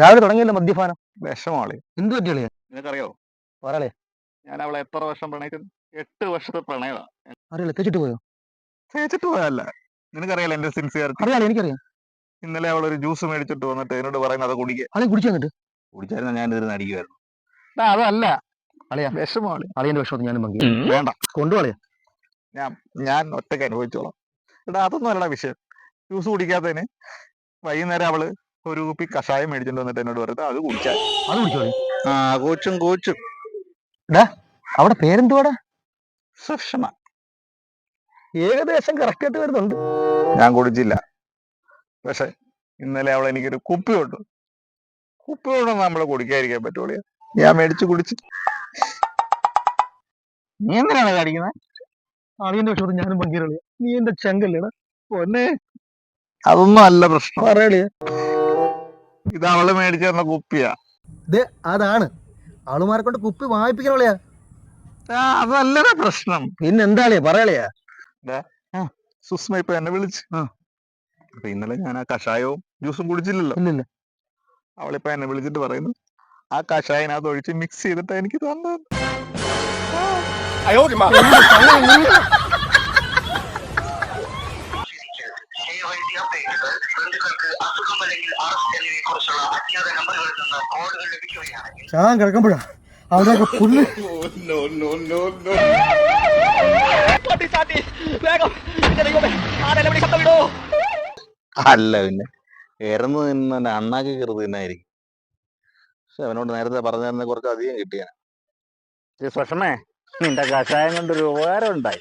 രാവിലെ തുടങ്ങിയല്ലോ മദ്യപാനം. വിഷമാളി. എന്ത് പറ്റിയളിയാ നിനക്കറിയോ? പറയളേ. ഞാൻ അവളെ എത്ര വർഷം പ്രണയിക്കുന്നു എട്ട് വർഷത്തെ പ്രണയമാ. അറിയില്ല തേച്ചിട്ട് പോയോ? തേച്ചിട്ട് പോയല്ല നിനക്കറിയാലോ എന്റെ സിൻസിയറിറ്റി അറിയാലോ എനിക്കറിയാം. ഇന്നലെ അവൾ ഒരു ജ്യൂസ് മേടിച്ചിട്ട് വന്നിട്ട് എന്നോട് പറയുന്നത് അത് കുടിക്കുക കുടിച്ചു കുടിച്ചായിരുന്നു? ഞാൻ ഇതിന് അടിക്കുമായിരുന്നു അതല്ല. അളിയാ. വിഷമാളി. അളിയന്റെ വിഷമത്തിൽ ഞാനും പങ്കു. വേണ്ട. കൊണ്ടുപോളിയാ ഞാൻ ഒറ്റയ്ക്ക് അനുഭവിച്ചോളാം. എടാ അതൊന്നും അല്ലടാ വിഷയം. ജ്യൂസ് കുടിക്കാത്തതിന്. വൈകുന്നേരം അവൾ ഒരു കുപ്പി കഷായം മേടിച്ചിട്ട് വന്നിട്ട് എന്നോട് പറയുന്നത് അത് കുടിച്ചാൽ അത് കുടിച്ചോളി ആ കോച്ചും കോച്ചും. അവിടെ പേരെന്തുവാടാ? സുഷമ. ഏകദേശം കറക്റ്റ് ആയിട്ട് വരുന്നുണ്ട്. ഞാൻ കുടിച്ചില്ല. പക്ഷെ ഇന്നലെ അവൾ എനിക്കൊരു കുപ്പി കൊണ്ടു. കുപ്പി കൊണ്ടൊന്നും നമ്മളെ കുടിക്കാതിരിക്കാൻ പറ്റുള്ളൂ ഞാൻ മേടിച്ച് കുടിച്ച്. നീ എന്തിനാണ് കാണിക്കുന്നത് അളിയന്റെ വിഷയത്തിൽ ഞാനും പങ്കിരളിയാ നീ എന്റെ ചെങ്കല്ലേടാ. പൊന്നെ. അതൊന്നും അല്ല പ്രശ്നം. പറയളിയാ ഇത് അവൾ മേടിച്ചു തന്ന കുപ്പിയാ. അതാണ്. ആളുമാരെ കൊണ്ട് കുപ്പി വായിപ്പിക്കണോളിയാ അതല്ലടാ പ്രശ്നം. പിന്നെ എന്താളിയാ? പറയളിയാ. സുസ്മ ഇപ്പൊ എന്നെ വിളിച്ചു. അപ്പൊ ഇന്നലെ ഞാൻ ആ കഷായവും ജ്യൂസും കുടിച്ചില്ലല്ലോ. ഇല്ലില്ല. അവളിപ്പോ എന്നെ വിളിച്ചിട്ട് പറയുന്നു ആ കഷായനകത്ത് ഒഴിച്ച് മിക്സ് ചെയ്തിട്ട് എനിക്ക് തന്നത്. എന്നിവയെക്കുറിച്ചുള്ള അജ്ഞാത നമ്പറുകളിൽ നിന്ന് കോളുകൾ ലഭിക്കുകയാണ് ചാൻ കിടക്കുമ്പോഴാ. അവിടെയൊക്കെ പുല്ല്. അല്ല പിന്നെ. ഇറന്നു നിന്ന് അണ്ണാക്കി കയറുന്നത് തന്നെയായിരിക്കും പക്ഷെ അവനോട് നേരത്തെ പറഞ്ഞിരുന്ന കുറച്ച് അധികം കിട്ടിയാണ് സുഷമേ നിന്റെ കഷായം കൊണ്ടൊരു ഉപകാരം ഉണ്ടായി.